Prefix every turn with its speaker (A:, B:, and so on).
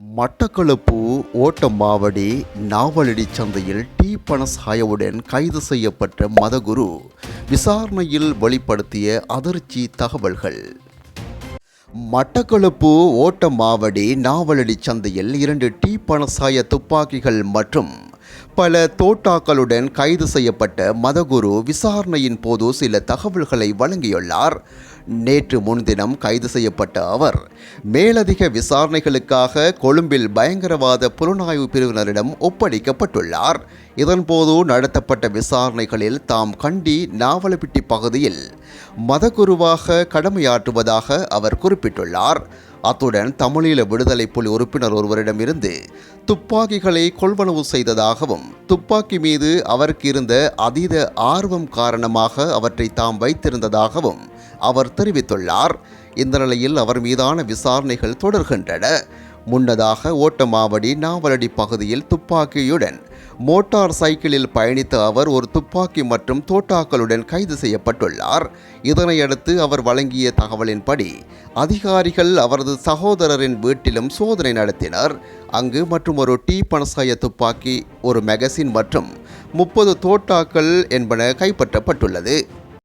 A: மட்டக்களப்பு ஓட்டமாவடி நாவலடி சந்தையில் டி பணசாயவுடன் கைது செய்யப்பட்ட மதகுரு. விசாரணையில் வெளிப்படுத்திய அதிர்ச்சி தகவல்கள். மட்டக்களப்பு ஓட்டமாவடி நாவலடி சந்தையில் இரண்டு டி பணசாய துப்பாக்கிகள் மற்றும் பல தோட்டாக்களுடன் கைது செய்யப்பட்ட மதகுரு விசாரணையின் போது சில தகவல்களை வழங்கியுள்ளார். நேற்று முன்தினம் கைது செய்யப்பட்ட அவர். மேலதிக விசாரணைகளுக்காக கொழும்பில் பயங்கரவாத புலனாய்வு பிரிவினரிடம் ஒப்படைக்கப்பட்டுள்ளார். இதன்போது நடத்தப்பட்ட விசாரணைகளில் தாம் கண்டி நாவலப்பிட்டி பகுதியில் மதகுருவாக கடமையாற்றுவதாக அவர் குறிப்பிட்டுள்ளார். அத்துடன் தமிழீழ விடுதலை புலி உறுப்பினர் ஒருவரிடமிருந்து துப்பாக்கிகளை கொள்வனவு செய்ததாகவும் துப்பாக்கி மீது அவருக்கு இருந்த அதீத ஆர்வம் காரணமாக அவற்றை தாம் வைத்திருந்ததாகவும் அவர் தெரிவித்துள்ளார். இந்த நிலையில் அவர் மீதான விசாரணைகள் தொடர்கின்றன. முன்னதாக ஓட்டமாவடி நாவலடி பகுதியில் துப்பாக்கியுடன் மோட்டார் சைக்கிளில் பயணித்த அவர் ஒரு துப்பாக்கி மற்றும் தோட்டாக்களுடன் கைது செய்யப்பட்டுள்ளார். இதனையடுத்து அவர் வழங்கிய தகவலின்படி அதிகாரிகள் அவரது சகோதரரின் வீட்டிலும் சோதனை நடத்தினர். அங்கு மற்றும் ஒரு டீ பனசாய துப்பாக்கி ஒரு மெகசின் மற்றும் முப்பது தோட்டாக்கள் என்பன கைப்பற்றப்பட்டுள்ளது.